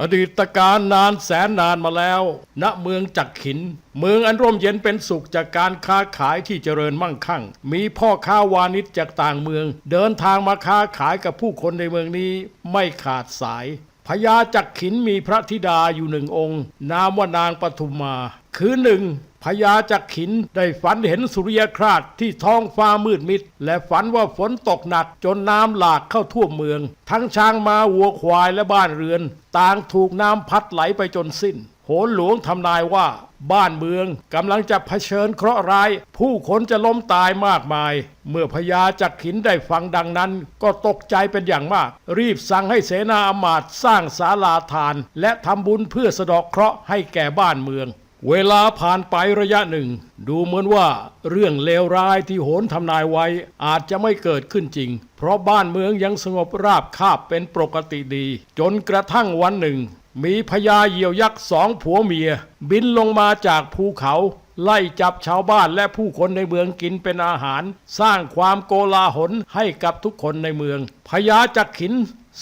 อดีตการนานแสนนานมาแล้ว ณ เมืองจักขิน เมืองอันร่มเย็นเป็นสุขจากการค้าขายที่เจริญมั่งคั่ง มีพ่อค้าวานิชจากต่างเมือง เดินทางมาค้าขายกับผู้คนในเมืองนี้ไม่ขาดสายพญาจักขินมีพระธิดาอยู่หนึ่งองค์ นามว่านางปทุมมา คือหนึ่ง พญาจักขินได้ฝันเห็นสุริยคราสที่ท้องฟ้ามืดมิด และฝันว่าฝนตกหนักจนน้ำหลากเข้าท่วมเมือง ทั้งช้างมาวัวควายและบ้านเรือน ต่างถูกน้ำพัดไหลไปจนสิ้น โหนหลวงทำนายว่า บ้านเมืองกำลังจะเผชิญเคราะห์ร้าย ผู้คนจะล้มตายมากมาย เมื่อพญาจักขินได้ฟังดังนั้น ก็ตกใจเป็นอย่างมาก รีบสั่งให้เสนาอำมาตย์สร้างศาลาทาน และทำบุญเพื่อสะดอกเคราะห์ให้แก่บ้านเมือง เวลาผ่านไประยะหนึ่ง ดูเหมือนว่าเรื่องเลวร้ายที่โหนทำนายไว้อาจจะไม่เกิดขึ้นจริง เพราะบ้านเมืองยังสงบราบคาบเป็นปกติดี จนกระทั่งวันหนึ่ง มีพญาเหยี่ยวยักษ์สองผัวเมีย บินลงมาจากภูเขาไล่จับชาวบ้านและผู้คนในเมืองกินเป็นอาหาร สร้างความโกลาหลให้กับทุกคนในเมืองพญาจักขิน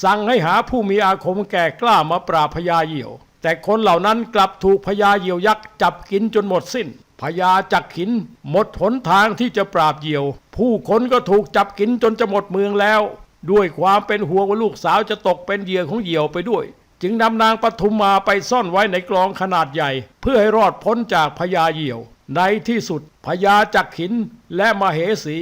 สั่งให้หาผู้มีอาคมแก่กล้ามาปราบพญาเหยี่ยว แต่คนเหล่านั้นกลับถูกพญาเหยี่ยวยักษ์จับกินจนหมดสิ้นพญาจักขินหมดหนทางที่จะปราบเหยี่ยว ผู้คนก็ถูกจับกินจนจะหมดเมืองแล้ว ด้วยความเป็นห่วงว่าลูกสาวจะตกเป็นเหยื่อของเหยี่ยวไปด้วย จึงนำนางปทุมมาไปซ่อนไว้ในกลองขนาดใหญ่ เพื่อให้รอดพ้นจากพญาเหยี่ยว ในที่สุดพญาจักขินและมเหสี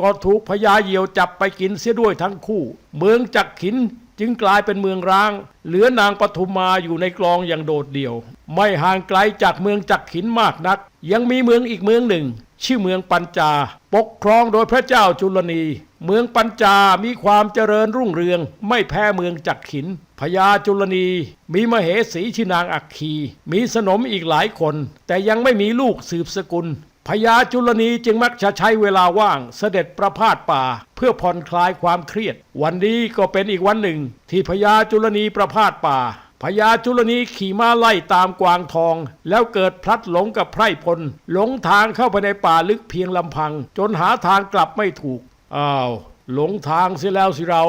ก็ถูกพญาเหยี่ยวจับไปกินเสียด้วยทั้งคู่ เมืองจักขิน จึงกลายเป็นเมืองร้าง เหลือนางปทุมมาอยู่ในกลองอย่างโดดเดี่ยว ไม่ห่างไกลจากเมืองจักขินมากนัก ยังมีเมืองอีกเมืองหนึ่ง ชื่อเมืองปัญจา ปกครองโดยพระเจ้าจุลนี เมืองปัญจามีความเจริญรุ่งเรือง ไม่แพ้เมืองจักขินพญาจุลนีมีมเหสีชื่อนางอัคคี มีสนมอีกหลายคน แต่ยังไม่มีลูกสืบสกุล พญาจุลนีจึงมักจะใช้เวลาว่าง เสด็จประพาสป่า เพื่อผ่อนคลายความเครียด วันนี้ก็เป็นอีกวันหนึ่ง ที่พญาจุลนีประพาสป่าพญาจุลนีขี่ม้าไล่ตามกวางทอง แล้วเกิดพลัดหลงกับไพร่พล หลงทางเข้าไปในป่าลึกเพียงลำพัง จนหาทางกลับไม่ถูก อ้าว หลงทางเสียแล้วสิเรา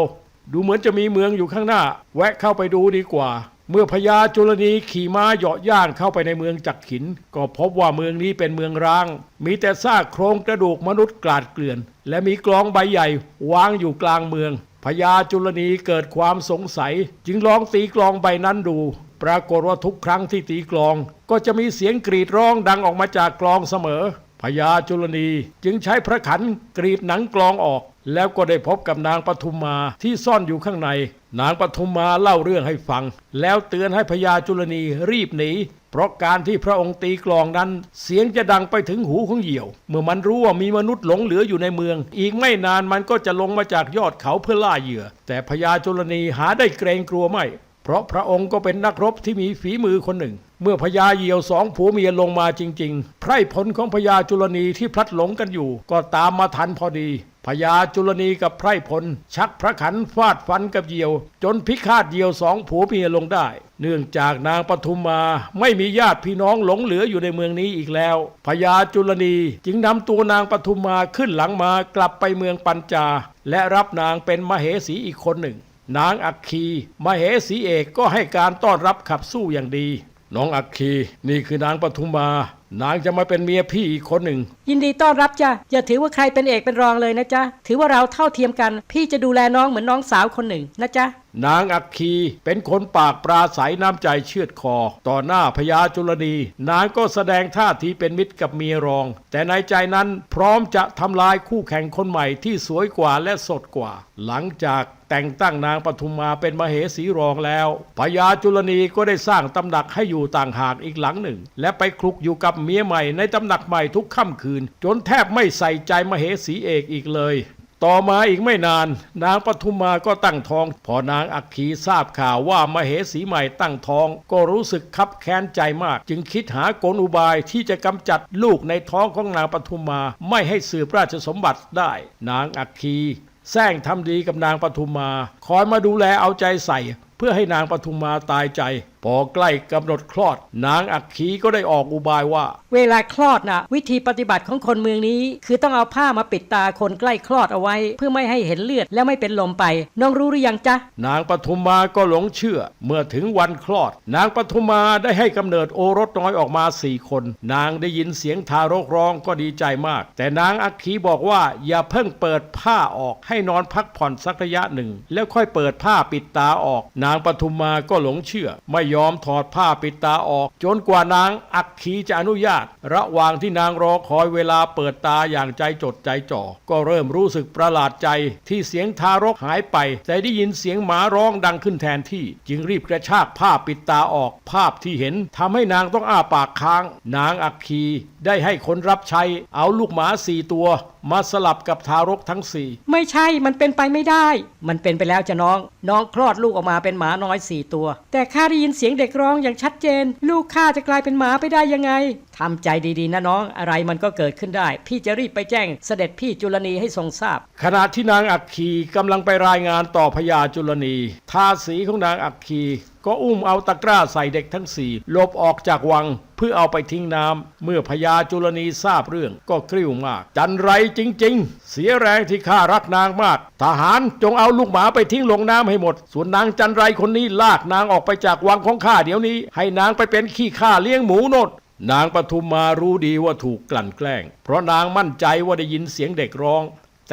ดูเหมือนจะมีเมืองอยู่ข้างหน้า แวะเข้าไปดูดีกว่า เมื่อพญาจุลนีขี่ม้าเหาะย่างเข้าไปในเมืองจักขิน ก็พบว่าเมืองนี้เป็นเมืองร้าง มีแต่ซากโครงกระดูกมนุษย์กลาดเกลื่อน และมีกลองใบใหญ่วางอยู่กลางเมืองพญาจุลนีเกิดความสงสัย จึงลองตีกลองใบนั้นดู ปรากฏว่าทุกครั้งที่ตีกลอง ก็จะมีเสียงกรีดร้องดังออกมาจากกลองเสมอพญาจุลนีจึงใช้พระขันกรีดหนังกลองออก แล้วก็ได้พบกับนางปทุมมาที่ซ่อนอยู่ข้างใน นางปทุมมาเล่าเรื่องให้ฟัง แล้วเตือนให้พญาจุลนีรีบหนี เพราะการที่พระองค์ตีกลองนั้น เสียงจะดังไปถึงหูของเหยี่ยว เมื่อมันรู้ว่ามีมนุษย์หลงเหลืออยู่ในเมือง อีกไม่นานมันก็จะลงมาจากยอดเขาเพื่อล่าเหยื่อ แต่พญาจุลนีหาได้เกรงกลัวไม่ เพราะพระองค์ก็เป็นนักรบที่มีฝีมือคนหนึ่ง เมื่อพญาเหยี่ยวสองผัวเมียลงมาจริง ๆ ไพร่ผลของพญาจุลนีที่พลัดหลงกันอยู่ ก็ตามมาทันพอดี พญาจุลนีกับไพรพล ชักพระขันฟาดฟันกับเหยี่ยว จนพิฆาตเหยี่ยวสองผัวเมียลงได้ เนื่องจากนางปทุมมาไม่มีญาติพี่น้องหลงเหลืออยู่ในเมืองนี้อีกแล้วพญาจุลนีจึงนำตัวนางปทุมมาขึ้นหลังมากลับไปเมืองปัญจา และรับนางเป็นมเหสีอีกคนหนึ่ง นางอัคคีมเหสีเอกก็ให้การต้อนรับขับสู้อย่างดี น้องอัคคีนี่คือนางปทุมมา นางจะมาเป็นเมียพี่อีกคนหนึ่ง ยินดีต้อนรับจ้ะอย่าถือว่าใครเป็นเอกเป็นรองเลยนะจ๊ะ ถือว่าเราเท่าเทียมกัน พี่จะดูแลน้องเหมือนน้องสาวคนหนึ่งนะจ๊ะ นางอัคคีเป็นคนปากปราศัยน้ำใจเชือดคอ ต่อหน้าพญาจุลนีนางก็แสดงท่าทีเป็นมิตรกับเมียรอง แต่ในใจนั้นพร้อมจะทำลายคู่แข่งคนใหม่ที่สวยกว่าและสดกว่า หลังจากแต่งตั้งนางปทุมมาเป็นมเหสีรองแล้วพญาจุลนีก็ได้สร้างตำหนักให้อยู่ต่างหากอีกหลังหนึ่ง และไปคลุกอยู่กับเมียใหม่ในตำหนักใหม่ทุกค่ำคืน จนแทบไม่ใส่ใจมเหสีเอกอีกเลย ต่อมาอีกไม่นาน นางปทุมมาก็ตั้งท้อง พอนางอัคคีทราบข่าวว่ามเหสีใหม่ตั้งท้อง ก็รู้สึกคับแค้นใจมาก จึงคิดหากลอุบายที่จะกำจัดลูกในท้องของนางปทุมมาไม่ให้สืบราชสมบัติได้ นางอัคคีแซงทำดีกับนางปทุมมา คอยมาดูแลเอาใจใส่ เพื่อให้นางปทุมมาตายใจ พอใกล้กำหนดคลอด นางอักขีก็ได้ออกอุบายว่า เวลาคลอดนะวิธีปฏิบัติของคนเมืองนี้ คือต้องเอาผ้ามาปิดตาคนใกล้คลอดเอาไว้ เพื่อไม่ให้เห็นเลือดและไม่เป็นลมไป น้องรู้หรือยังจ๊ะ นางปทุมมาก็หลงเชื่อ เมื่อถึงวันคลอด นางปทุมมาได้ให้กำเนิดโอรสน้อยออกมาสี่คน นางได้ยินเสียงทารกร้องก็ดีใจมาก แต่นางอักขีบอกว่าอย่าเพิ่งเปิดผ้าออกให้นอนพักผ่อนสักระยะหนึ่ง แล้วค่อยเปิดผ้าปิดตาออก นางปทุมมาก็หลงเชื่อไม่ยอมถอดผ้าปิดตาออก จนกว่านางอักขีจะอนุญาต ระหว่างที่นางรอคอยเวลาเปิดตาอย่างใจจดใจจ่อ ก็เริ่มรู้สึกประหลาดใจที่เสียงทารกหายไป แต่ได้ยินเสียงหมาร้องดังขึ้นแทนที่ จึงรีบกระชากผ้าปิดตาออก ภาพที่เห็นทำให้นางต้องอ้าปากค้าง นางอักคีได้ให้คนรับใช้เอาลูกหมาสี่ตัวมาสลับกับทารกทั้งสี่ไม่ใช่มันเป็นไปไม่ได้ มันเป็นไปแล้วจ้ะน้อง น้องคลอดลูกออกมาเป็นหมาน้อยสี่ตัว แต่ข้าได้ยินเสียงเด็กร้องอย่างชัดเจน ลูกข้าจะกลายเป็นหมาไปได้ยังไงทำใจดีๆนะน้องอะไรมันก็เกิดขึ้นได้ พี่จะรีบไปแจ้งเสด็จพี่จุลนีให้ทรงทราบ ขณะที่นางอักคีกำลังไปรายงานต่อพญาจุลนีทาสีของนางอักคี ก็อุ้มเอาตะกร้าใส่เด็กทั้งสี่หลบออกจากวังเพื่อเอาไปทิ้งน้ำ เมื่อพญาจุลนีทราบเรื่องก็กริ้วมาก จันไรจริง ๆ เสียแรงที่ข้ารักนางมาก ทหารจงเอาลูกหมาไปทิ้งลงน้ำให้หมด ส่วนนางจันไรคนนี้ลากนางออกไปจากวังของข้าเดี๋ยวนี้ ให้นางไปเป็นขี้ข้าเลี้ยงหมูโนดนางปทุมมารู้ดีว่าถูกกลั่นแกล้ง เพราะนางมั่นใจว่าได้ยินเสียงเด็กร้อง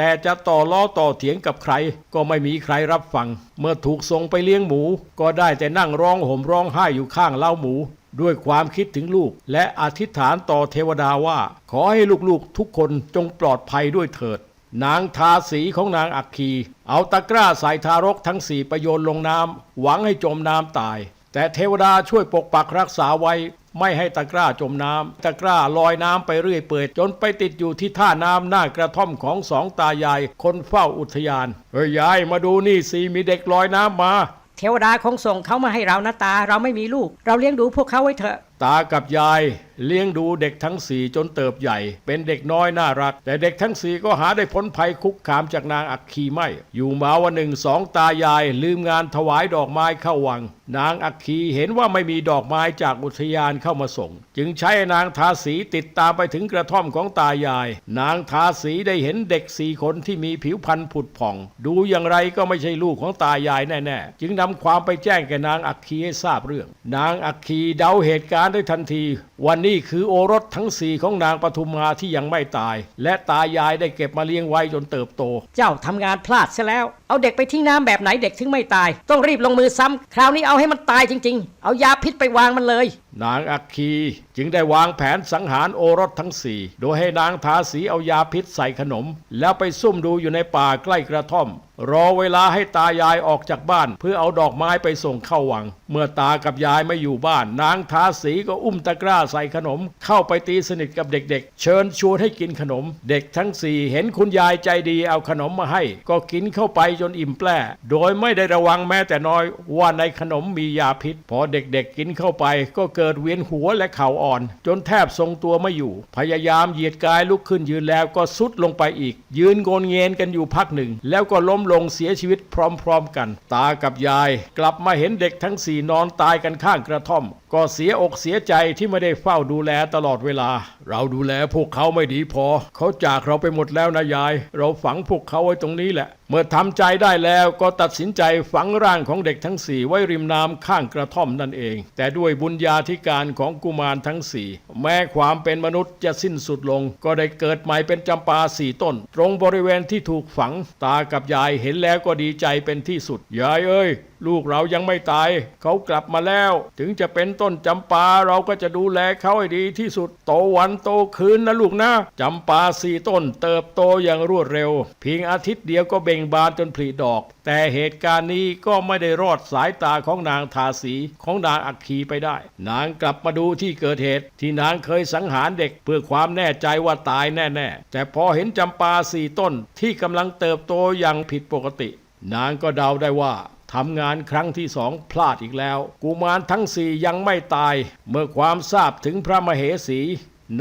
แต่จะต่อล้อต่อเถียงกับใคร ก็ไม่มีใครรับฟัง เมื่อถูกส่งไปเลี้ยงหมู ก็ได้แต่นั่งร้องห่มร้องไห้อยู่ข้างเล้าหมู ด้วยความคิดถึงลูก และอธิษฐานต่อเทวดาว่า ขอให้ลูกๆทุกคนจงปลอดภัยด้วยเถิด นางทาสีของนางอักคี เอาตะกร้าใส่ทารกทั้งสี่ประโยนลงน้ำหวังให้จมน้ำตาย แต่เทวดาช่วยปกปักรักษาไว้ ไม่ให้ตะกร้าจมน้ำตะกร้าลอยน้ำไปเรื่อยเปื่อยจนไปติดอยู่ที่ท่าน้ำหน้ากระท่อมของสองตายาย คนเฝ้าอุทยานเฮ้ยยายมาดูนี่สิมีเด็กลอยน้ำมา เทวดาคงส่งเขามาให้เรานะตา เราไม่มีลูก เราเลี้ยงดูพวกเขาไว้เถอะ ตากับยายเลี้ยงดูเด็กทั้งสี่จนเติบใหญ่ เป็นเด็กน้อยน่ารัก แต่เด็กทั้งสี่ก็หาได้พ้นภัยคุกคามจากนางอักคีไม่ อยู่มาวันหนึ่งสองตายายลืมงานถวายดอกไม้เข้าวัง นางอักคีเห็นว่าไม่มีดอกไม้จากอุทยานเข้ามาส่ง จึงใช้นางทาสีติดตามไปถึงกระท่อมของตายาย นางทาสีได้เห็นเด็กสี่คนที่มีผิวพรรณผุดผ่อง ดูอย่างไรก็ไม่ใช่ลูกของตายายแน่ๆ จึงนำความไปแจ้งแก่นางอักคีให้ทราบเรื่อง นางอักคีเดาเหตุการณ์ได้ทันที วันนี้คือโอรสทั้งสี่ของนางปทุมมาที่ยังไม่ตาย และตายายได้เก็บมาเลี้ยงไว้จนเติบโต เจ้าทำงานพลาดซะแล้ว เอาเด็กไปทิ้งน้ำแบบไหนเด็กถึงไม่ตาย ต้องรีบลงมือซ้ำคราวนี้เอาให้มันตายจริง ๆ เอายาพิษไปวางมันเลย นางอักคีจึงได้วางแผนสังหารโอรสทั้งสี่โดยให้นางทาสีเอายาพิษใส่ขนม แล้วไปซุ่มดูอยู่ในป่าใกล้กระท่อม รอเวลาให้ตายายออกจากบ้าน เพื่อเอาดอกไม้ไปส่งเข้าวัง เมื่อตากับยายไม่อยู่บ้าน นางทาสีก็อุ้มตะกร้าใส่ขนม เข้าไปตีสนิทกับเด็กๆ เชิญชวนให้กินขนม เด็กทั้งสี่เห็นคุณยายใจดีเอาขนมมาให้ ก็กินเข้าไปจนอิ่มแปร่โดยไม่ได้ระวังแม้แต่น้อยว่าในขนมมียาพิษ พอเด็กๆกินเข้าไป ก็เกิดเวียนหัวและเข่าอ่อน จนแทบทรงตัวไม่อยู่ พยายามเหยียดกายลุกขึ้นยืนแล้วก็สุดลงไปอีก ยืนโงนเงนกันอยู่พักหนึ่ง แล้วก็ล้มลงเสียชีวิตพร้อมๆกัน ตากับยาย กลับมาเห็นเด็กทั้งสี่นอนตายกันข้างกระท่อมก็เสียอกเสียใจที่ไม่ได้เฝ้าดูแลตลอดเวลา เราดูแลพวกเขาไม่ดีพอ เขาจากเราไปหมดแล้วนะยาย เราฝังพวกเขาไว้ตรงนี้แหละ เมื่อทำใจได้แล้วก็ตัดสินใจฝังร่างของเด็กทั้งสี่ไว้ริมน้ำข้างกระท่อมนั่นเอง แต่ด้วยบุญญาธิการของกุมารทั้งสี่แม้ความเป็นมนุษย์จะสิ้นสุดลง ก็ได้เกิดใหม่เป็นจำปาสี่ต้น ตรงบริเวณที่ถูกฝัง ตากับยายเห็นแล้วก็ดีใจเป็นที่สุดยายเอ้ย ลูกเรายังไม่ตาย เขากลับมาแล้ว ถึงจะเป็นต้นจำปาเราก็จะดูแลเขาให้ดีที่สุด โตวันโตคืนนะลูกนะจำปาสี่ต้นเติบโตอย่างรวดเร็ว เพียงอาทิตย์เดียวก็เบ่งบานจนผลิดอก แต่เหตุการณ์นี้ก็ไม่ได้รอดสายตาของนางทาสีของนางอัคคีไปได้ นางกลับมาดูที่เกิดเหตุ ที่นางเคยสังหารเด็กเพื่อความแน่ใจว่าตายแน่ๆ แต่พอเห็นจำปาสี่ต้นที่กำลังเติบโตอย่างผิดปกติ นางก็เดาได้ว่า ทำงานครั้งที่สองพลาดอีกแล้ว กุมารทั้งสี่ยังไม่ตาย เมื่อความทราบถึงพระมเหสี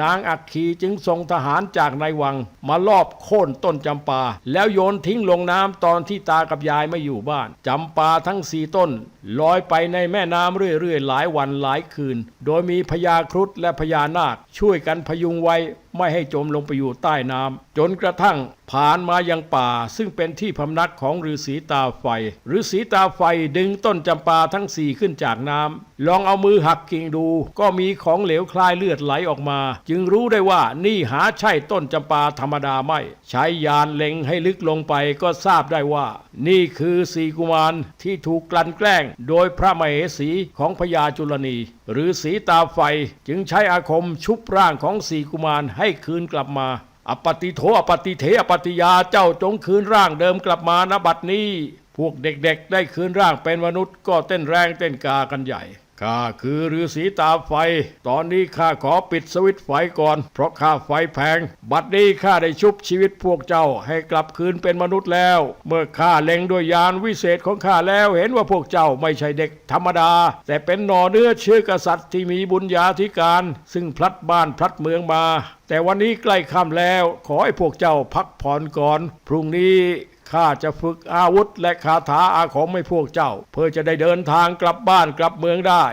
นางอัคคีจึงส่งทหารจากในวัง มาลอบโค่นต้นจำปา แล้วโยนทิ้งลงน้ำตอนที่ตากับยายไม่อยู่บ้านจำปาทั้งสี่ต้นลอยไปในแม่น้ำเรื่อยๆ หลายวันหลายคืน โดยมีพญาครุฑและพญานาคช่วยกันพยุงไว้ ไม่ให้จมลงไปอยู่ใต้น้ำจนกระทั่งผ่านมายังป่า ซึ่งเป็นที่พำนักของฤาษีตาไฟฤาษีตาไฟดึงต้นจำปาทั้งสี่ขึ้นจากน้ำลองเอามือหักกิ่งดู ก็มีของเหลวคล้ายเลือดไหลออกมา จึงรู้ได้ว่านี่หาใช่ต้นจำปาธรรมดาไม่ ใช้ยานเล็งให้ลึกลงไปก็ทราบได้ว่า นี่คือสีกุมารที่ถูกกลั่นแกล้ง โดยพระมเหสีของพญาจุลนีหรือสีตาไฟจึงใช้อาคมชุบร่างของสีกุมารให้คืนกลับมา อปฏิโถอปฏิเทอปฏิยาเจ้าจงคืนร่างเดิมกลับมาณบัดนี้ พวกเด็กๆ ได้คืนร่างเป็นมนุษย์ก็เต้นแรงเต้นกากันใหญ่ ข้าคือฤาษีตาไฟ ตอนนี้ข้าขอปิดสวิตไฟก่อน เพราะค่าไฟแพง บัดนี้ข้าได้ชุบชีวิตพวกเจ้าให้กลับคืนเป็นมนุษย์แล้ว เมื่อข้าเล็งด้วยยานวิเศษของข้าแล้วเห็นว่าพวกเจ้าไม่ใช่เด็กธรรมดา แต่เป็นหน่อเนื้อเชื้อกษัตริย์ที่มีบุญญาธิการ ซึ่งพลัดบ้านพลัดเมืองมา แต่วันนี้ใกล้ค่ำแล้ว ขอให้พวกเจ้าพักผ่อนก่อน พรุ่งนี้ ข้าจะฝึกอาวุธและคาถาอาคมให้พวกเจ้า เพื่อจะได้เดินทางกลับบ้านกลับเมืองได้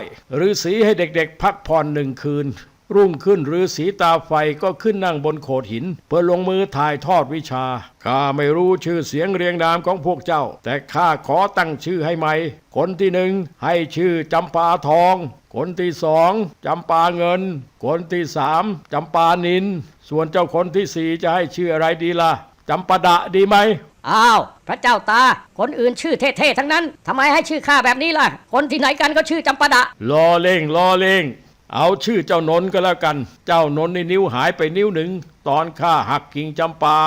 ฤาษีให้เด็กๆ พักผ่อนหนึ่งคืน รุ่งขึ้นฤาษีตาไฟก็ขึ้นนั่งบนโขดหิน เพื่อลงมือถ่ายทอดวิชาข้าไม่รู้ชื่อเสียงเรียงนามของพวกเจ้า แต่ข้าขอตั้งชื่อให้ใหม่คนที่หนึ่งให้ชื่อจำปาทอง คนที่สองจำปาเงิน คนที่สามจำปานิน ส่วนเจ้าคนที่สี่จะให้ชื่ออะไรดีล่ะจำปาดะดีไหม อ้าว พระเจ้าตา คนอื่นชื่อเท่ๆทั้งนั้นทำไมให้ชื่อข้าแบบนี้ล่ะ คนที่ไหนกันก็ชื่อจำปาดะลอเล่งลอเล่ง เอาชื่อเจ้านนท์ก็แล้วกัน เจ้านนท์ในนิ้วหายไปนิ้วหนึ่ง ตอนข้าหักกิ่งจำปา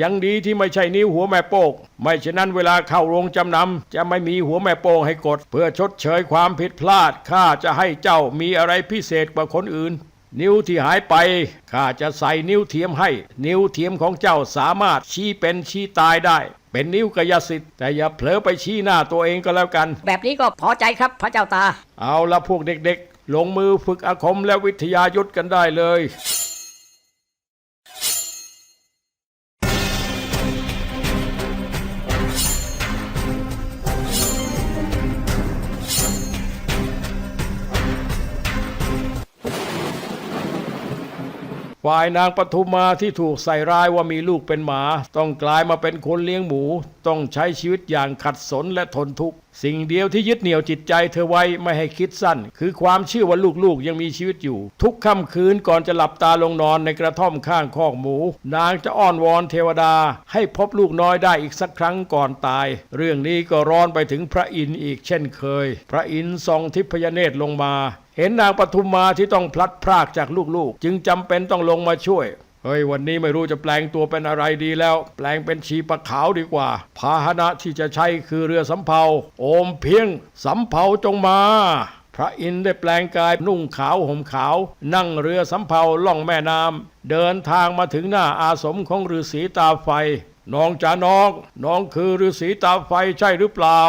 ยังดีที่ไม่ใช่นิ้วหัวแม่โป้งไม่ฉะนั้นเวลาเข้าโรงจำนำจะไม่มีหัวแม่โป้งให้กด เพื่อชดเชยความผิดพลาดข้าจะให้เจ้ามีอะไรพิเศษกว่าคนอื่น นิ้วที่หายไปข้าจะใส่นิ้วเทียมให้ นิ้วเทียมของเจ้าสามารถชี้เป็นชี้ตายได้ เป็นนิ้วกายสิทธิ์แต่อย่าเผลอไปชี้หน้าตัวเองก็แล้วกัน แบบนี้ก็พอใจครับพระเจ้าตา เอาละพวกเด็กๆ ลงมือฝึกอาคมและวิทยายุทธกันได้เลย ฝ่ายนางปทุมมาที่ถูกใส่ร้ายว่ามีลูกเป็นหมา ต้องกลายมาเป็นคนเลี้ยงหมู ต้องใช้ชีวิตอย่างขัดสนและทนทุกข์ สิ่งเดียวที่ยึดเหนี่ยวจิตใจเธอไว้ไม่ให้คิดสั้น คือความเชื่อว่าลูกๆยังมีชีวิตอยู่ ทุกค่ำคืนก่อนจะหลับตาลงนอนในกระท่อมข้างคอกหมู นางจะอ้อนวอนเทวดา ให้พบลูกน้อยได้อีกสักครั้งก่อนตาย เรื่องนี้ก็ร้อนไปถึงพระอินทร์อีกเช่นเคย พระอินทร์ทรงทิพยเนตรลงมา เห็นนางปทุมมาที่ต้องพลัดพรากจากลูกๆ จึงจำเป็นต้องลงมาช่วยเฮ้ยวันนี้ไม่รู้จะแปลงตัวเป็นอะไรดีแล้ว แปลงเป็นชีปะขาวดีกว่า พาหนะที่จะใช้คือเรือสำเภา โอมเพียงสำเภาจงมา พระอินทร์ได้แปลงกายนุ่งขาวห่มขาว นั่งเรือสำเภาล่องแม่น้ำเดินทางมาถึงหน้าอาสมของฤาษีตาไฟน้องจ๋าน้อง น้องคือฤาษีตาไฟใช่หรือเปล่า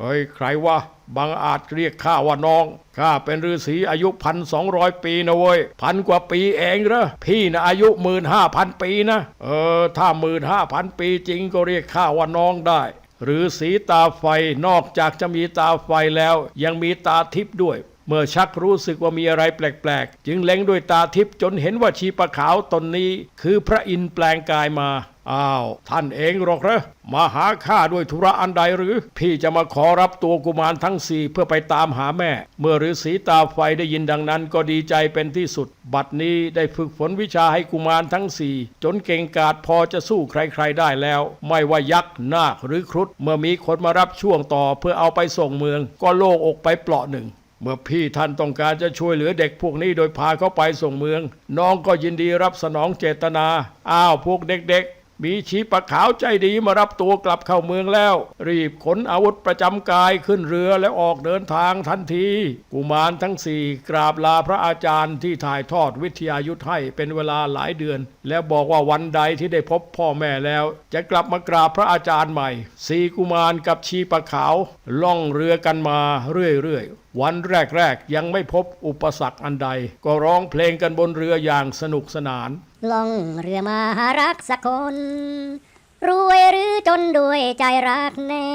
เฮ้ยใครวะ บางอาจเรียกข้าว่าน้อง ข้าเป็นฤาษีอายุพันสองร้อยปีนะเว้ย พันกว่าปีเองเหรอ พี่นะอายุหมื่นห้าพันปีนะ เออ ถ้าหมื่นห้าพันปีจริงก็เรียกข้าว่าน้องได้หรือสีตาไฟนอกจากจะมีตาไฟแล้ว ยังมีตาทิพย์ด้วย เมื่อชักรู้สึกว่ามีอะไรแปลก ๆ จึงเล็งด้วยตาทิพย์จนเห็นว่าชีปะขาวตนนี้ คือพระอินทร์แปลงกายมา อ้าว ท่านเองหรอกเหรอมาหาข้าด้วยธุระอันใดหรือ พี่จะมาขอรับตัวกุมารทั้งสี่เพื่อไปตามหาแม่ เมื่อฤาษีตาไฟได้ยินดังนั้นก็ดีใจเป็นที่สุด บัดนี้ได้ฝึกฝนวิชาให้กุมารทั้งสี่จนเก่งกาจพอจะสู้ใครๆได้แล้ว ไม่ว่ายักษ์นาคหรือครุฑเมื่อมีคนมารับช่วงต่อเพื่อเอาไปส่งเมือง ก็โล่งอกไปเปลาะหนึ่งเมื่อพี่ท่านต้องการจะช่วยเหลือเด็กพวกนี้โดยพาเขาไปส่งเมือง น้องก็ยินดีรับสนองเจตนา อ้าวพวกเด็กๆ มีชีปะขาวใจดีมารับตัวกลับเข้าเมืองแล้ว รีบขนอาวุธประจำกายขึ้นเรือแล้วออกเดินทางทันที กุมารทั้งสี่กราบลาพระอาจารย์ที่ถ่ายทอดวิทยายุทธให้เป็นเวลาหลายเดือน แล้วบอกว่าวันใดที่ได้พบพ่อแม่แล้ว จะกลับมากราบพระอาจารย์ใหม่สี่กุมารกับชีปะขาวล่องเรือกันมาเรื่อยๆ วันแรกๆยังไม่พบอุปสรรคอันใด ก็ร้องเพลงกันบนเรืออย่างสนุกสนาน ล่องเรือมาหารักสักคน รวยหรือจนด้วยใจรักแน่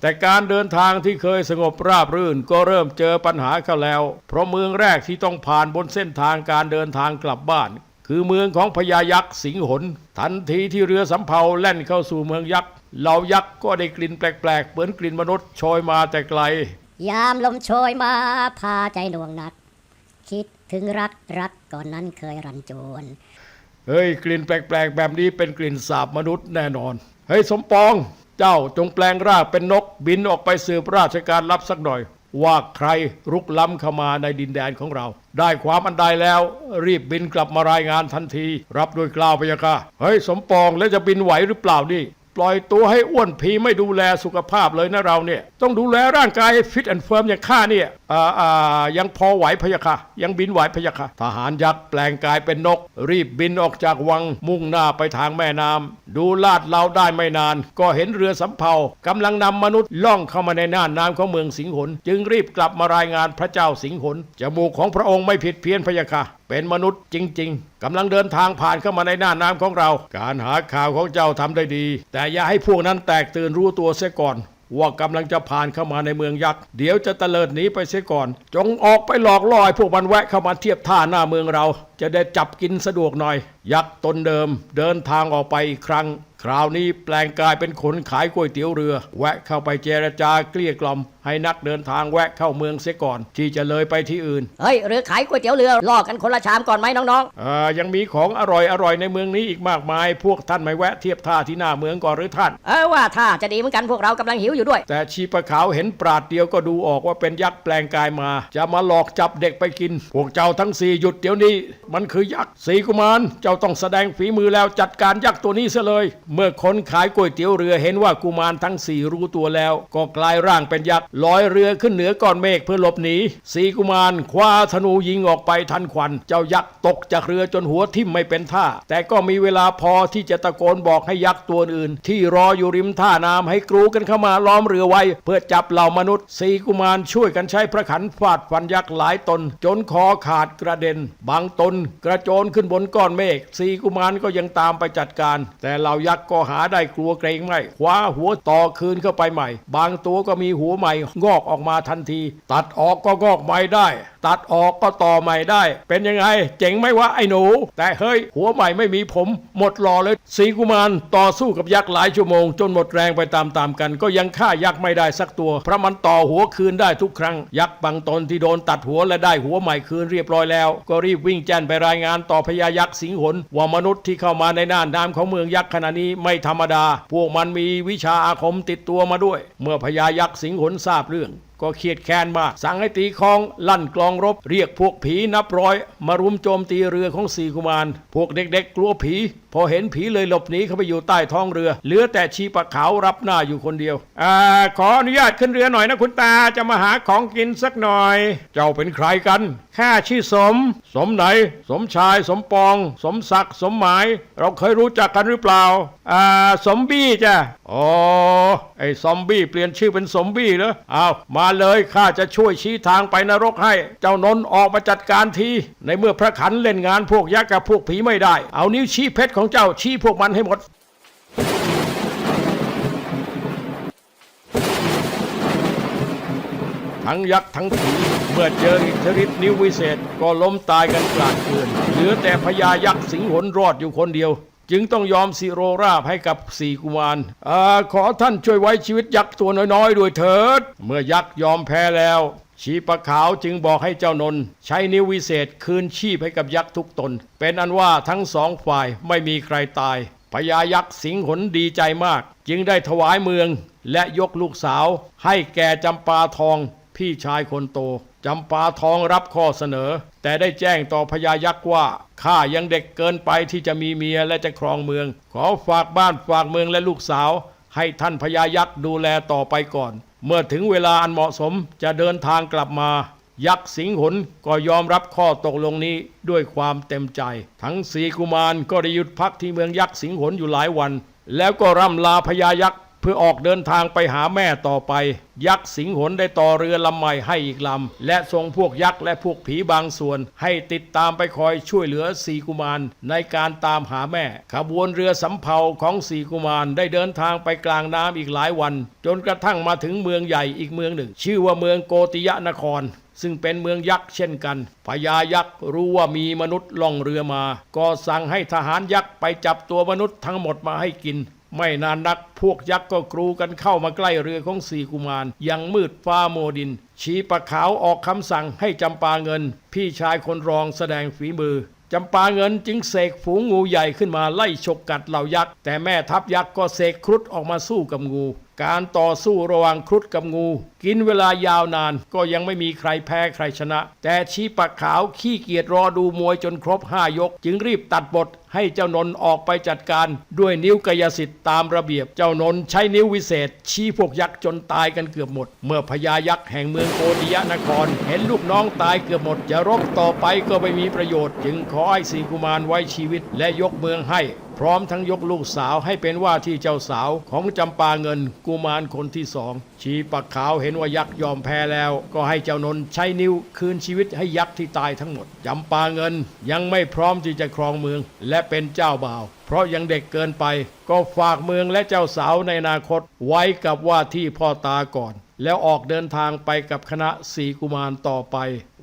แต่การเดินทางที่เคยสงบราบรื่นก็เริ่มเจอปัญหาเข้าแล้ว เพราะเมืองแรกที่ต้องผ่านบนเส้นทางการเดินทางกลับบ้าน คือเมืองของพญายักษ์สิงหน ทันทีที่เรือสำเภาแล่นเข้าสู่เมืองยักษ์เหล่ายักษ์ก็ได้กลิ่นแปลกๆ เหมือนกลิ่นมนุษย์โชยมาแต่ไกล ยามลมโชยมาพาใจหน่วงหนัก คิดถึงรักรักก่อนนั้นเคยรันจวน เฮ้ยกลิ่นแปลกๆ แบบนี้เป็นกลิ่นสาบมนุษย์แน่นอน เฮ้ยสมปอง เจ้าจงแปลงร่างเป็นนกบินออกไปสืบราชการลับสักหน่อย ว่าใครรุกล้ำเข้ามาในดินแดนของเรา ได้ความอันใดแล้ว รีบบินกลับมารายงานทันที รับด้วยกล่าวพยาค่ะเฮ้ยสมปองแล้วจะบินไหวหรือเปล่านี่ปล่อยตัวให้อ้วนพีไม่ดูแลสุขภาพเลยนะเราเนี่ย ต้องดูแลร่างกายให้ฟิตแอนด์เฟิร์มอย่างข้าเนี่ย ยังพอไหวพยะค่ะ ยังบินไหวพยะค่ะ ทหารยักษ์แปลงกายเป็นนก รีบบินออกจากวังมุ่งหน้าไปทางแม่น้ำดูลาดเราได้ไม่นาน ก็เห็นเรือสำเภากำลังนำมนุษย์ล่องเข้ามาในน่านน้ำของเมืองสิงหน จึงรีบกลับมารายงานพระเจ้าสิงหนจมูกของพระองค์ไม่ผิดเพี้ยนพยะค่ะเป็นมนุษย์จริง ๆ กำลังเดินทางผ่านเข้ามาในหน่าน้ำของเรา การหาข่าวของเจ้าทำได้ดี แต่อย่าให้พวกนั้นแตกตื่นรู้ตัวเสียก่อน ว่ากำลังจะผ่านเข้ามาในเมืองยักษ์ เดี๋ยวจะเตลิดหนีไปเสียก่อน จงออกไปหลอกล่อให้พวกมันแวะเข้ามาเทียบท่าหน้าเมืองเรา จะได้จับกินสะดวกหน่อย ยักษ์ตนเดิม เดินทางออกไปอีกครั้ง คราวนี้แปลงกายเป็นคนขายก๋วยเตี๋ยวเรือ แวะเข้าไปเจรจาเกลี้ยกล่อมให้นักเดินทางแวะเข้าเมืองเสียก่อน ที่จะเลยไปที่อื่น เฮ้ยเรือขายก๋วยเตี๋ยวเรือล่อกันคนละชามก่อนไหมน้องอ่ายังมีของอร่อยอร่อยในเมืองนี้อีกมากมาย พวกท่านไม่แวะเทียบท่าที่หน้าเมืองก่อนหรือท่าน ๆ เออว่าถ้าจะดีเหมือนกันพวกเรากำลังหิวอยู่ด้วย แต่ชีปะขาวเห็นปราดเดียวก็ดูออกว่าเป็นยักษ์แปลงกายมา จะมาหลอกจับเด็กไปกิน พวกเจ้าทั้งสี่หยุดเดี๋ยวนี้ มันคือยักษ์สีกุมารเจ้าต้องแสดงฝีมือแล้วจัดการยักษ์ตัวนี้เสียเลย เมื่อคนขายก๋วยเตี๋ยวเรือเห็นว่ากุมารทั้งสี่รู้ตัวแล้ว ก็กลายร่างเป็นยักษ์ลอยเรือขึ้นเหนือก้อนเมฆเพื่อหลบหนีสีกุมารคว้าธนูยิงออกไปทันควัน เจ้ายักษ์ตกจากเรือจนหัวทิ่มไม่เป็นท่า แต่ก็มีเวลาพอที่จะตะโกนบอกให้ยักษ์ตัวอื่น ที่รออยู่ริมท่าน้ำให้กรูกันเข้ามาล้อมเรือไว้ เพื่อจับเหล่ามนุษย์ สีกุมารช่วยกันใช้พระขันฟาดฟันยักษ์หลายตน จนคอขาดกระเด็น บางตนกระโจนขึ้นบนก้อนเมฆสีกุมารก็ยังตามไปจัดการ แต่เหล่ายักษ์ก็หาได้กลัวเกรงไม่คว้าหัวต่อคืนเข้าไปใหม่ บางตัวก็มีหัวใหม่งอกออกมาทันที ตัดออกก็งอกใหม่ได้ ตัดออกก็ต่อใหม่ได้ เป็นยังไง เจ๋งไหมวะไอ้หนู แต่เฮ้ย หัวใหม่ไม่มีผม หมดรอเลยสีกุมารต่อสู้กับยักษ์หลายชั่วโมง จนหมดแรงไปตามๆกัน ก็ยังฆ่ายักษ์ไม่ได้สักตัว เพราะมันต่อหัวคืนได้ทุกครั้ง ยักษ์บางตนที่โดนตัดหัวและได้หัวใหม่คืนเรียบร้อยแล้ว ก็รีบวิ่งแจ้นไปรายงานต่อพญายักษ์สิงหนว่ามนุษย์ที่เข้ามาในน่านน้ำของเมืองยักษ์ขณะนี้ไม่ธรรมดา พวกมันมีวิชาอาคมติดตัวมาด้วย เมื่อพญายักษ์สิงหนทราบเรื่อง ก็เครียดแค้นมาก สั่งให้ตีคองลั่นกลองรบ เรียกพวกผีนับร้อย มารุมโจมตีเรือของสีกุมาร พวกเด็กๆกลัวผี พอเห็นผีเลยหลบหนีเข้าไปอยู่ใต้ท้องเรือ เหลือแต่ชีปะขาวรับหน้าอยู่คนเดียวอ่าขออนุญาตขึ้นเรือหน่อยนะคุณตาจะมาหาของกินสักหน่อย เจ้าเป็นใครกัน ข้าชื่อสม สมไหน สมชาย สมปอง สมศักดิ์สมหมาย เราเคยรู้จักกันหรือเปล่าอ่าสมบี้จ้ะอ๋อไอ้ซอมบี้เปลี่ยนชื่อเป็นสมบี้เหรออ้าวมาเลยข้าจะช่วยชี้ทางไปนรกให้ เจ้านนท์ออกมาจัดการทีในเมื่อพระขันเล่นงานพวกยักษ์กับพวกผีไม่ได้ เอานิ้วชี้เพชรของของเจ้าชี้พวกมันให้หมด ทั้งยักษ์ทั้งผีเมื่อเจออิทธิฤทธิ์นิ้ววิเศษก็ล้มตายกันกลาดเกลื่อนเหลือแต่พญายักษ์สิงหนรอดอยู่คนเดียว จึงต้องยอมสิโรราบให้กับสี่กุมารอ่าขอท่านช่วยไว้ชีวิตยักษ์ตัวน้อยๆด้วยเถิด เมื่อยักษ์ยอมแพ้แล้ว ชีปะขาวจึงบอกให้เจ้านนใช้นิ้ววิเศษคืนชีพให้กับยักษ์ทุกตน เป็นอันว่าทั้งสองฝ่ายไม่มีใครตายพญายักษ์สิงหนดีใจมาก จึงได้ถวายเมือง และยกลูกสาว ให้แก่จำปาทอง พี่ชายคนโตจำปาทองรับข้อเสนอ แต่ได้แจ้งต่อพญายักษ์ว่าข้ายังเด็กเกินไปที่จะมีเมียและจะครองเมือง ขอฝากบ้านฝากเมืองและลูกสาว ให้ท่านพญายักษ์ดูแลต่อไปก่อน เมื่อถึงเวลาอันเหมาะสมจะเดินทางกลับมา ยักษ์สิงหนก็ยอมรับข้อตกลงนี้ด้วยความเต็มใจ ทั้งสีกุมารก็ได้หยุดพักที่เมืองยักษ์สิงหนอยู่หลายวัน แล้วก็ร่ำลาพญายักษ์ เพื่อออกเดินทางไปหาแม่ต่อไป ยักษ์สิงหนได้ต่อเรือลำใหม่ให้อีกลำ และส่งพวกยักษ์และพวกผีบางส่วน ให้ติดตามไปคอยช่วยเหลือสีกุมารในการตามหาแม่ ขบวนเรือสำเภาของสีกุมารได้เดินทางไปกลางน้ำอีกหลายวัน จนกระทั่งมาถึงเมืองใหญ่อีกเมืองหนึ่ง ชื่อว่าเมืองโกติยนครซึ่งเป็นเมืองยักษ์เช่นกัน พญายักษ์รู้ว่ามีมนุษย์ล่องเรือมา ก็สั่งให้ทหารยักษ์ไปจับตัวมนุษย์ทั้งหมดมาให้กิน ไม่นานนักพวกยักษ์ก็กรูกันเข้ามาใกล้เรือของสีกุมาร ยังมืดฟ้าโมดิน ชีปะขาวออกคำสั่งให้จำปาเงิน พี่ชายคนรองแสดงฝีมือจำปาเงินจึงเสกฝูงงูใหญ่ขึ้นมาไล่ฉกกัดเหล่ายักษ์แต่แม่ทัพยักษ์ก็เสกครุฑออกมาสู้กับงูการต่อสู้ระหว่างครุฑกับงู กินเวลายาวนานก็ยังไม่มีใครแพ้ใครชนะ แต่ชีปะขาวขี้เกียจรอดูมวยจนครบห้ายก จึงรีบตัดบทให้เจ้านนออกไปจัดการ ด้วยนิ้วกายสิทธิ์ตามระเบียบเจ้านนใช้นิ้ววิเศษ ชี้พวกยักษ์จนตายกันเกือบหมด เมื่อพญายักษ์แห่งเมืองโกติยนคร เห็นลูกน้องตายเกือบหมด จะรบต่อไปก็ไม่มีประโยชน์ จึงขอให้สีกุมารไว้ชีวิตและยกเมืองให้ ร้อมทั้งยกลูกสาวให้เป็นว่าที่เจ้าสาวของจำปาเงินกุมารคนที่สองชีปักขาวเห็นว่ายักษ์ยอมแพ้แล้ว ก็ให้เจ้านนท์ใช้นิ้วคืนชีวิตให้ยักษ์ที่ตายทั้งหมดจำปาเงินยังไม่พร้อมที่จะครองเมือง และเป็นเจ้าบ่าว เพราะยังเด็กเกินไป ก็ฝากเมืองและเจ้าสาวในอนาคต ไว้กับว่าที่พ่อตาก่อน แล้วออกเดินทางไปกับคณะสีกุมารต่อไป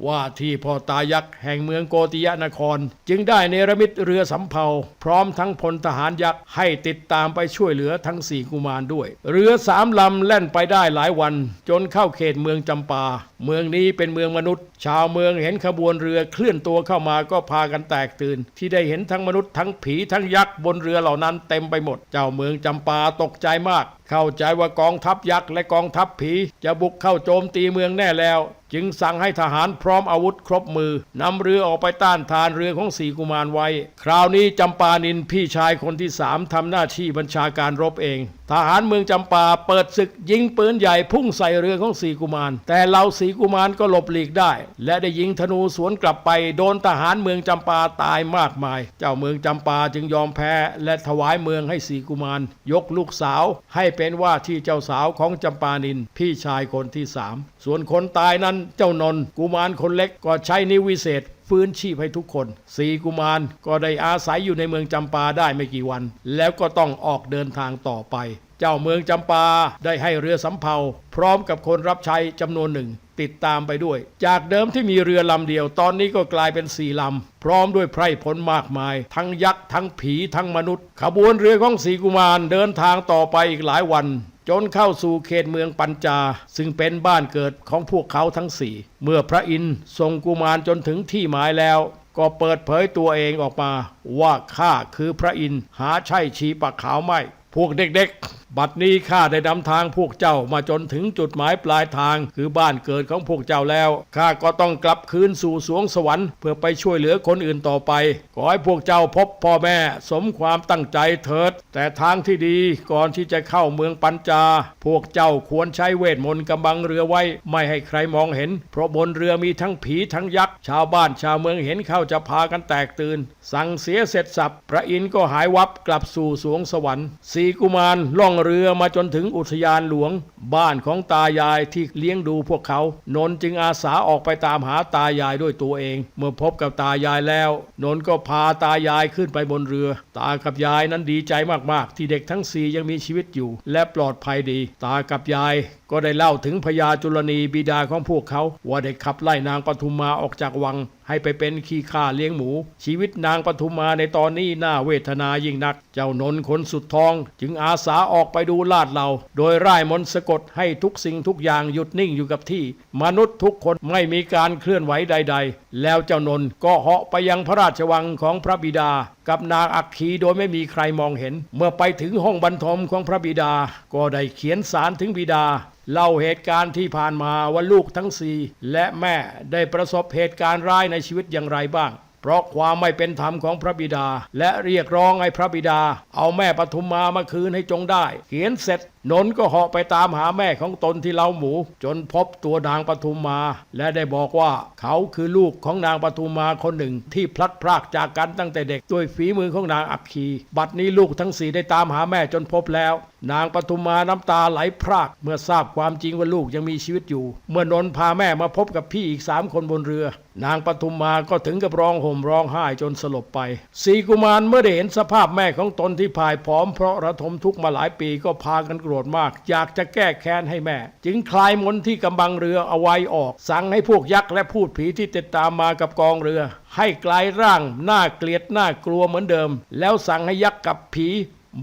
ว่าที่พ่อตายักษ์แห่งเมืองโกติยนคร จึงได้เนรมิตเรือสำเภา พร้อมทั้งพลทหารยักษ์ให้ติดตามไปช่วยเหลือทั้งสี่กุมารด้วย เรือสามลำแล่นไปได้หลายวัน จนเข้าเขตเมืองจำปา เมืองนี้เป็นเมืองมนุษย์ ชาวเมืองเห็นขบวนเรือเคลื่อนตัวเข้ามาก็พากันแตกตื่น ที่ได้เห็นทั้งมนุษย์ทั้งผีทั้งยักษ์บนเรือเหล่านั้นเต็มไปหมด เจ้าเมืองจำปาตกใจมาก เข้าใจว่ากองทัพยักษ์และกองทัพผี จะบุกเข้าโจมตีเมืองแน่แล้ว จึงสั่งให้ทหารพร้อมอาวุธครบมือนำเรือออกไปต้านทานเรือของสีกุมารไว้ คราวนี้จำปานินพี่ชายคนที่สามทำหน้าที่บัญชาการรบเอง ทหารเมืองจำปาเปิดศึกยิงปืนใหญ่พุ่งใส่เรือของสีกุมาร แต่เหล่าสีกุมารก็หลบหลีกได้ และได้ยิงธนูสวนกลับไป โดนทหารเมืองจำปาตายมากมาย เจ้าเมืองจำปาจึงยอมแพ้ และถวายเมืองให้สีกุมาร ยกลูกสาว ให้เป็นว่าที่เจ้าสาวของจำปานินพี่ชายคนที่สามส่วนคนตายนั้นเจ้านนกุมารคนเล็กก็ใช้นิววิเศษ ฟื้นชีพให้ทุกคนสีกุมารก็ได้อาศัยอยู่ในเมืองจำปาได้ไม่กี่วัน แล้วก็ต้องออกเดินทางต่อไป เจ้าเมืองจำปาได้ให้เรือสำเภา พร้อมกับคนรับใช้จำนวนหนึ่งติดตามไปด้วย จากเดิมที่มีเรือลำเดียวตอนนี้ก็กลายเป็นสี่ลำ พร้อมด้วยไพร่พลมากมาย ทั้งยักษ์ ทั้งผี ทั้งมนุษย์ ขบวนเรือของสีกุมารเดินทางต่อไปอีกหลายวัน จนเข้าสู่เขตเมืองปัญจา ซึ่งเป็นบ้านเกิดของพวกเขาทั้งสี่ เมื่อพระอินทร์ทรงกุมารจนถึงที่หมายแล้ว ก็เปิดเผยตัวเองออกมา ว่าข้าคือพระอินทร์หาใช่ชีปะขาวไม่ พวกเด็กๆ บัดนี้ข้าได้นำทางพวกเจ้ามาจนถึงจุดหมายปลายทาง คือบ้านเกิดของพวกเจ้าแล้วข้าก็ต้องกลับคืนสู่สวงสวรรค์เพื่อไปช่วยเหลือคนอื่นต่อไป ขอให้พวกเจ้าพบพ่อแม่สมความตั้งใจเถิด แต่ทางที่ดีก่อนที่จะเข้าเมืองปัญจา พวกเจ้าควรใช้เวทมนต์กำบังเรือไว้ ไม่ให้ใครมองเห็น เพราะบนเรือมีทั้งผีทั้งยักษ์ชาวบ้านชาวเมืองเห็นเข้าจะพากันแตกตื่น สั่งเสียเสร็จสับพระอินทร์ก็หายวับกลับสู่สวงสวรรค์สีกุมารล่องเรือมาจนถึงอุทยานหลวง บ้านของตายายที่เลี้ยงดูพวกเขา นนจึงอาสาออกไปตามหาตายายด้วยตัวเอง เมื่อพบกับตายายแล้ว นนก็พาตายายขึ้นไปบนเรือ ตากับยายนั้นดีใจมากๆ ที่เด็กทั้งสี่ยังมีชีวิตอยู่ และปลอดภัยดี ตากับยาย ก็ได้เล่าถึงพญาจุลนีบิดาของพวกเขา ว่าได้ขับไล่นางปทุมมาออกจากวัง ให้ไปเป็นขี้ข้าเลี้ยงหมู ชีวิตนางปทุมมาในตอนนี้น่าเวทนายิ่งนัก เจ้านนท์คนสุดทอง จึงอาสาออกไปดูลาดเราโดยร่ายมนต์สะกดให้ทุกสิ่งทุกอย่างหยุดนิ่งอยู่กับที่ มนุษย์ทุกคนไม่มีการเคลื่อนไหวใด ๆ แล้วเจ้านนท์ก็เหาะไปยังพระราชวังของพระบิดา กับนางอักขีโดยไม่มีใครมองเห็น เมื่อไปถึงห้องบรรทมของพระบิดา ก็ได้เขียนสารถึงบิดา เล่าเหตุการณ์ที่ผ่านมาว่าลูกทั้งสี่และแม่ได้ประสบเหตุการณ์ร้ายในชีวิตอย่างไรบ้าง เพราะความไม่เป็นธรรมของพระบิดา และเรียกร้องให้พระบิดา เอาแม่ปทุมมามาคืนให้จงได้ เขียนเสร็จนนก็เหาะไปตามหาแม่ของตนที่เล้าหมู จนพบตัวนางปทุมมา และได้บอกว่าเขาคือลูกของนางปทุมมาคนหนึ่งที่พลัดพรากจากกันตั้งแต่เด็กด้วยฝีมือของนางอัคคี บัดนี้ลูกทั้งสี่ได้ตามหาแม่จนพบแล้ว นางปทุมมาน้ำตาไหลพราก เมื่อทราบความจริงว่าลูกยังมีชีวิตอยู่ เมื่อนนพาแม่มาพบกับพี่อีกสามคนบนเรือ นางปทุมมาก็ถึงกับร้องห่มร้องไห้จนสลบไปสีกุมารเมื่อได้เห็นสภาพแม่ของตนที่พ่ายผอมเพราะระทมทุกข์มาหลายปีก็พากันกรธมาก อยากจะแก้แค้นให้แม่ จึงคลายมนที่กำบังเรือเอาไว้ออก สั่งให้พวกยักษ์และพูดผีที่ติดตามมากับกองเรือ ให้กลายร่างหน้าเกลียดหน้ากลัวเหมือนเดิม แล้วสั่งให้ยักษ์กับผี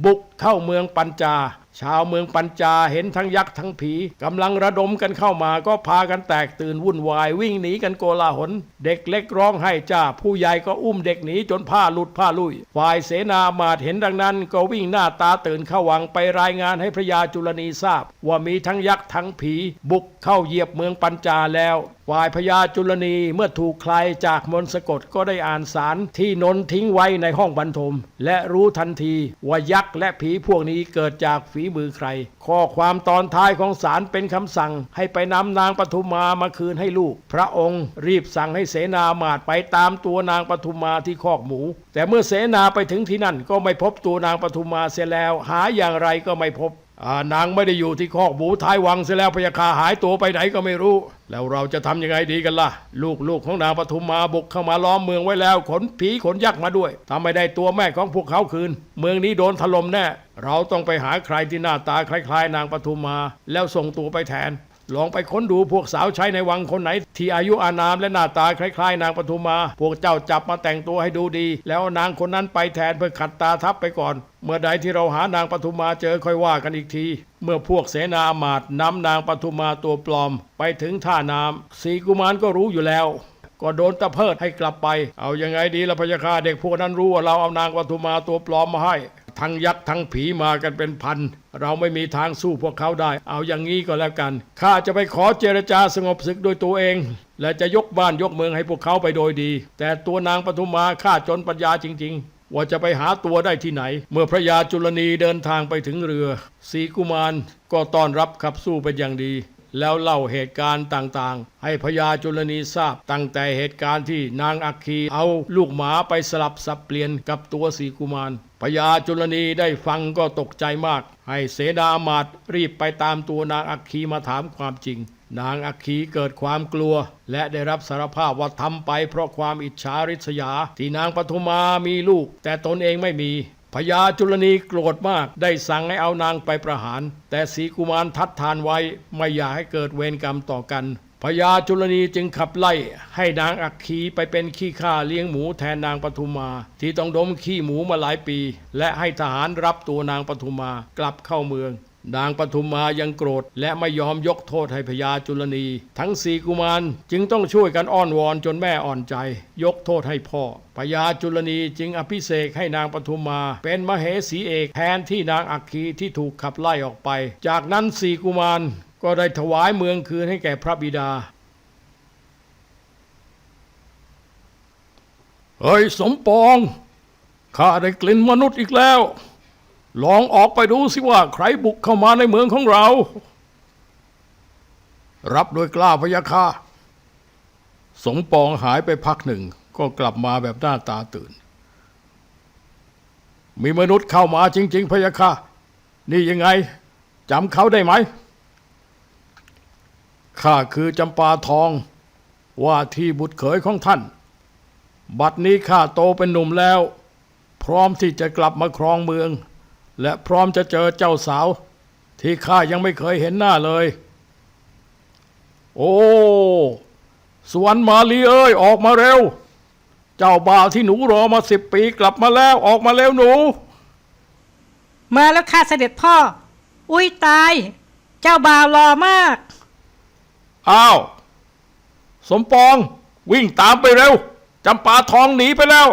บุกเข้าเมืองปัญจา ชาวเมืองปัญจาเห็นทั้งยักษ์ทั้งผีกำลังระดมกันเข้ามาก็พากันแตกตื่นวุ่นวายวิ่งหนีกันโกลาหล เด็กเล็กร้องไห้จ้า ผู้ใหญ่ก็อุ้มเด็กหนีจนผ้าหลุดผ้าลุย ฝ่ายเสนามาเห็นดังนั้นก็วิ่งหน้าตาตื่นเข้าวังไปรายงานให้พระยาจุลนีทราบ ว่ามีทั้งยักษ์ทั้งผี บุกเข้าเหยียบเมืองปัญจาแล้ว ฝ่ายพญาจุลนีเมื่อถูกใครจากมนสะกดก็ได้อ่านสารที่นนทิ้งไว้ในห้องบรรทม และรู้ทันทีว่ายักษ์และผีพวกนี้เกิดจากฝีมือใคร ข้อความตอนท้ายของสารเป็นคำสั่ง ให้ไปนำนางปทุมมามาคืนให้ลูก พระองค์รีบสั่งให้เสนามาตไปตามตัวนางปทุมมาที่คอกหมู แต่เมื่อเสนาไปถึงที่นั่นก็ไม่พบตัวนางปทุมมาเสียแล้ว หาอย่างไรก็ไม่พบ นางไม่ได้อยู่ที่คอกหมูท้ายวังเสียแล้วพยาคาหายตัวไปไหนก็ไม่รู้ แล้วเราจะทำยังไงดีกันล่ะ ลูกๆของนางปทุมมาบุกเข้ามาล้อมเมืองไว้แล้วขนผีขนยักษ์มาด้วยทำไม่ได้ตัวแม่ของพวกเขาคืน เมืองนี้โดนถล่มแน่ เราต้องไปหาใครที่หน้าตาคล้าย ๆ นางปทุมมา แล้วส่งตัวไปแทน ลองไปค้นดูพวกสาวใช้ในวังคนไหน ที่อายุอานามและหน้าตาคล้าย ๆ นางปทุมมา พวกเจ้าจับมาแต่งตัวให้ดูดี แล้วนางคนนั้นไปแทนเพื่อขัดตาทับไปก่อน เมื่อใดที่เราหานางปทุมมาเจอค่อยว่ากันอีกที เมื่อพวกเสนาอามาตย์นำนางปทุมมาตัวปลอม ไปถึงท่าน้ำสีกุมารก็รู้อยู่แล้วก็โดนตะเพิดให้กลับไป เอายังไงดีละพยาคาเด็กพวกนั้นรู้ว่าเราเอานางปทุมมาตัวปลอมมาให้ ทั้งยักษ์ทั้งผีมากันเป็นพัน เราไม่มีทางสู้พวกเขาได้ เอาอย่างนี้ก็แล้วกัน ข้าจะไปขอเจรจาสงบศึกโดยตัวเอง และจะยกบ้านยกเมืองให้พวกเขาไปโดยดี แต่ตัวนางปทุมมาข้าจนปัญญาจริง ๆว่าจะไปหาตัวได้ที่ไหน เมื่อพระยาจุลนีเดินทางไปถึงเรือ สีกุมารก็ต้อนรับขับสู้เป็นอย่างดี แล้วเล่าเหตุการณ์ต่างๆ ให้พญาจุลนีทราบ ตั้งแต่เหตุการณ์ที่นางอัคคีเอาลูกหมาไปสลับสับเปลี่ยนกับตัวสีกุมารพญาจุลนีได้ฟังก็ตกใจมาก ให้เสนามาตรีบไปตามตัวนางอัคคีมาถามความจริง นางอัคคีเกิดความกลัว และได้รับสารภาพว่าทำไปเพราะความอิจฉาริษยา ที่นางปทุมามีลูก แต่ตนเองไม่มี พญาจุลนีโกรธมากได้สั่งให้เอานางไปประหาร แต่สีกุมารทัดทานไว้ไม่อยากให้เกิดเวรกรรมต่อกันพญาจุลนีจึงขับไล่ให้นางอักคีไปเป็นขี้ข้าเลี้ยงหมูแทนนางปทุมา ที่ต้องดมขี้หมูมาหลายปี และให้ทหารรับตัวนางปทุมากลับเข้าเมือง นางปทุมมายังโกรธ และไม่ยอมยกโทษให้พญาจุลนี ทั้งสี่กุมารจึงต้องช่วยกันอ้อนวอนจนแม่อ่อนใจ ยกโทษให้พ่อพญาจุลนีจึงอภิเษกให้นางปทุมมา เป็นมเหสีเอกแทนที่นางอัคคีที่ถูกขับไล่ออกไป จากนั้นสี่กุมารก็ได้ถวายเมืองคืนให้แก่พระบิดาเฮ้ยสมปอง ข้าได้กลิ่นมนุษย์อีกแล้ว ลองออกไปดูสิว่าใครบุกเข้ามาในเมืองของเรา รับโดยกล้าพยาค่ะสมปองหายไปพักหนึ่ง ก็กลับมาแบบหน้าตาตื่น มีมนุษย์เข้ามาจริง ๆ พยาค่ะนี่ยังไงจำเขาได้ไหมข้าคือจำปาทองว่าที่บุตรเขยของท่าน บัดนี้ข้าโตเป็นหนุ่มแล้ว พร้อมที่จะกลับมาครองเมือง และพร้อมจะเจอเจ้าสาว ที่ข้ายังไม่เคยเห็นหน้าเลย โอ้สวรรค์มาลีเอ้ยออกมาเร็ว เจ้าบ่าวที่หนูรอมาสิบปีกลับมาแล้วออกมาเร็วหนู มาแล้วค่ะเสด็จพ่อ อุ้ยตาย เจ้าบ่าวหล่อมาก อ้าว สมปองวิ่งตามไปเร็วจำปาทองหนีไปแล้ว